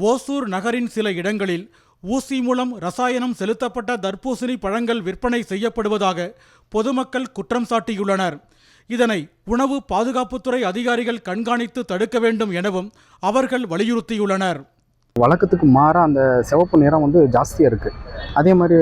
ஓசூர் நகரின் சில இடங்களில் ஊசி மூலம் ரசாயனம் செலுத்தப்பட்ட தர்பூசணி பழங்கள் விற்பனை செய்யப்படுவதாக பொதுமக்கள் குற்றம் சாட்டியுள்ளனர். இதனை உணவு பாதுகாப்புத்துறை அதிகாரிகள் கண்காணித்து தடுக்க வேண்டும் எனவும் அவர்கள் வலியுறுத்தியுள்ளனர். வழக்கத்துக்கு மாறாக அந்த சிவப்பு நிறம் வந்து ஜாஸ்தியாக இருக்குது அதே மாதிரி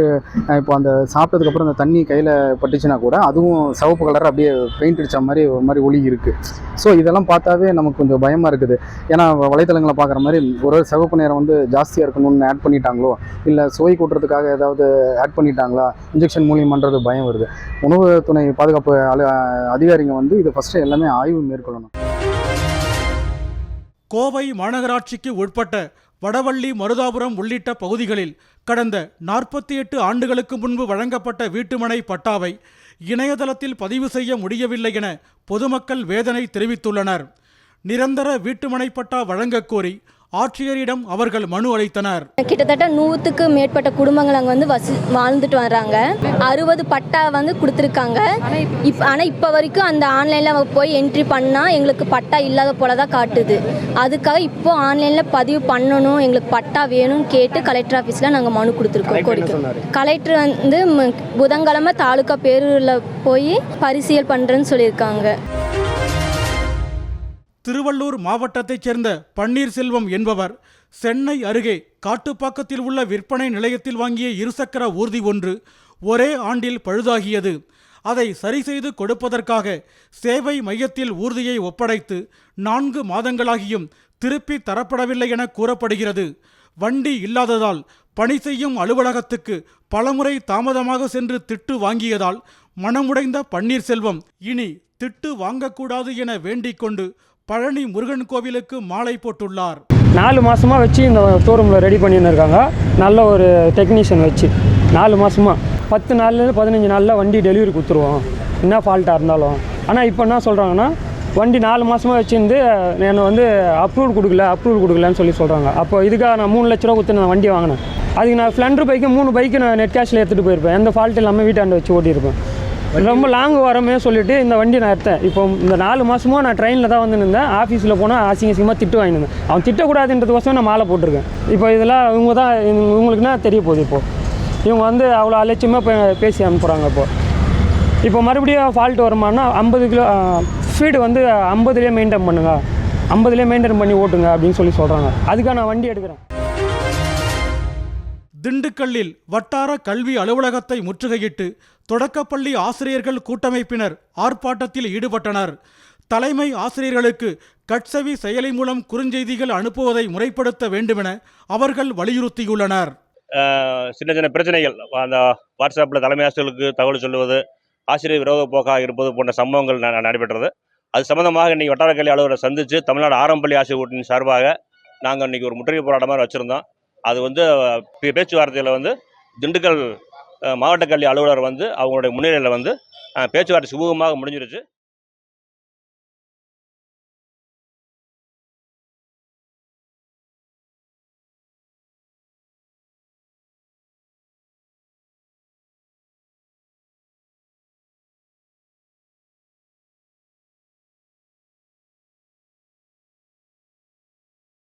இப்போ அந்த சாப்பிட்டதுக்கப்புறம் அந்த தண்ணி கையில் பட்டுச்சுன்னா கூட அதுவும் சிவப்பு கலர் அப்படியே பெயிண்ட் அடித்த மாதிரி ஒரு மாதிரி ஒளி இருக்குது ஸோ இதெல்லாம் பார்த்தாவே நமக்கு கொஞ்சம் பயமாக இருக்குது. ஏன்னா வலைத்தளங்களை பார்க்குற மாதிரி ஒரு ஒரு சிவப்பு நிறம் வந்து ஜாஸ்தியாக இருக்கணும்னு ஆட் பண்ணிட்டாங்களோ இல்லை சுவை கூட்டுறதுக்காக ஏதாவது ஆட் பண்ணிட்டாங்களா இன்ஜெக்ஷன் மூலியமான்றது பயம் வருது. உணவு துணை பாதுகாப்பு அலு அதிகாரிங்க வந்து இது ஃபஸ்ட்டு எல்லாமே ஆய்வு மேற்கொள்ளணும். கோவை மாநகராட்சிக்கு உட்பட்ட வடவள்ளி மருதாபுரம் உள்ளிட்ட பகுதிகளில் கடந்த நாற்பத்தி எட்டு ஆண்டுகளுக்கு முன்பு வழங்கப்பட்ட வீட்டுமனை பட்டாவை இணையதளத்தில் பதிவு செய்ய முடியவில்லை என பொதுமக்கள் வேதனை தெரிவித்துள்ளனர். நிரந்தர வீட்டுமனை பட்டா வழங்கக்கோரி ஆட்சியரிடம் அவர்கள் மனு அளித்தனர். கிட்டத்தட்ட நூற்றுக்கு மேற்பட்ட குடும்பங்கள் அங்கே வந்து வசி வாழ்ந்துட்டு வர்றாங்க. அறுபது பட்டா வந்து கொடுத்துருக்காங்க. இப் ஆனால் இப்போ வரைக்கும் அந்த ஆன்லைனில் போய் என்ட்ரி பண்ணால் எங்களுக்கு பட்டா இல்லாத போல தான் காட்டுது. அதுக்காக இப்போ ஆன்லைனில் பதிவு பண்ணணும் எங்களுக்கு பட்டா வேணும்னு கேட்டு கலெக்டர் ஆஃபீஸில் நாங்கள் மனு கொடுத்துருக்கோம் கோரிக்கை. கலெக்டர் வந்து ம- புதன்கிழமை தாலுக்கா பேரூரில் போய் பரிசீல் பண்ணுறேன்னு சொல்லியிருக்காங்க. திருவள்ளூர் மாவட்டத்தைச் சேர்ந்த பன்னீர்செல்வம் என்பவர் சென்னை அருகே காட்டுப்பாக்கத்தில் உள்ள விற்பனை நிலையத்தில் வாங்கிய இருசக்கர ஊர்தி ஒன்று ஒரே ஆண்டில் பழுதாகியது. அதை சரி செய்து கொடுப்பதற்காக சேவை மையத்தில் ஊர்தியை ஒப்படைத்து நான்கு மாதங்களாகியும் திருப்பி தரப்படவில்லை என கூறப்படுகிறது. வண்டி இல்லாததால் பணி செய்யும் அலுவலகத்துக்கு பலமுறை தாமதமாக சென்று திட்டு வாங்கியதால் மனமுடைந்த பன்னீர்செல்வம் இனி திட்டு வாங்கக்கூடாது என வேண்டிக் கொண்டு பழனி முருகன் கோவிலுக்கு மாலை போட்டுள்ளார். நாலு மாதமாக வச்சு இந்த ஷோரூமில் ரெடி பண்ணின்னு இருக்காங்க நல்ல ஒரு டெக்னீஷியன் வச்சு. நாலு மாதமாக பத்து நாள்லேருந்து பதினஞ்சு நாளில் வண்டி டெலிவரி கொடுத்துருவோம். என்ன ஃபால்ட்டாக இருந்தாலும். ஆனால் இப்போ என்ன சொல்கிறாங்கன்னா வண்டி நாலு மாதமாக வச்சுருந்து என்னை வந்து அப்ரூவல் கொடுக்கல அப்ரூவல் கொடுக்கலன்னு சொல்லி சொல்கிறாங்க அப்போ இதுக்காக நான் மூணு லட்ச ரூபா கொடுத்து நான் வண்டி வாங்கினேன். அதுக்கு நான் ஸ்ப்ளெண்டர் பைக்கு மூணு பைக்கு நான் நெட் கேஷில் எடுத்துகிட்டு போயிருப்பேன். எந்த ஃபால்ட் இல்லாமல் வீட்டாண்ட வச்சு ஓட்டியிருப்பேன். ரொம்ப லாங் வரமே சொல்லிட்டு இந்த வண்டி நான் எடுத்தேன். இப்போ இந்த நாலு மாதமும் நான் ட்ரெயினில் தான் வந்து நின்றேன் ஆஃபீஸில் போனால் அசிங்க அசிங்கமாக திட்டு வாங்கினேன் அவன் திட்டக்கூடாதுன்றதுக்கோசம் நான் மாலை போட்டிருக்கேன். இப்போ இதெல்லாம் இவங்க தான் இவங்களுக்குன்னா தெரிய போகுது இப்போது இவங்க வந்து அவ்வளோ அலட்சியமாக இப்போ பேசி அனுப்புகிறாங்க இப்போது இப்போ மறுபடியும் ஃபால்ட் வருமானா ஐம்பது கிலோ ஸ்பீடு வந்து ஐம்பதுலேயே மெயின்டைன் பண்ணுங்க. ஐம்பதுலேயே மெயின்டைன் பண்ணி ஓட்டுங்க அப்படின்னு சொல்லி சொல்கிறாங்க அதுக்காக நான் வண்டி எடுக்கிறேன். திண்டுக்கல்லில் வட்டார கல்வி அலுவலகத்தை முற்றுகையிட்டு தொடக்கப்பள்ளி ஆசிரியர்கள் கூட்டமைப்பினர் ஆர்ப்பாட்டத்தில் ஈடுபட்டனர். தலைமை ஆசிரியர்களுக்கு கட்சவி செயலி மூலம் குறுஞ்செய்திகள் அனுப்புவதை முறைப்படுத்த வேண்டுமென அவர்கள் வலியுறுத்தியுள்ளனர். சின்ன சின்ன பிரச்சனைகள். அந்த வாட்ஸ்அப்பில் தலைமை ஆசிரியர்களுக்கு தகவல் சொல்லுவது ஆசிரியர் விரோத போக்காக இருப்பது போன்ற சம்பவங்கள் ந- நடைபெற்றது. அது சம்பந்தமாக இன்னைக்கு வட்டார கல்வி அலுவலரை சந்தித்து தமிழ்நாடு ஆரம்பள்ளி ஆசிரியர் கூட்டணி சார்பாக நாங்கள் இன்னைக்கு ஒரு முற்றுகை போராட்டமாக வச்சுருந்தோம். அது வந்து பே- பேச்சுவார்த்தையில் வந்து திண்டுக்கல் மாவட்ட கல்வி அலுவலர் வந்து அவங்களுடைய முன்னிலையில் வந்து பேச்சுவார்த்தை சுமூகமாக முடிஞ்சிருச்சு.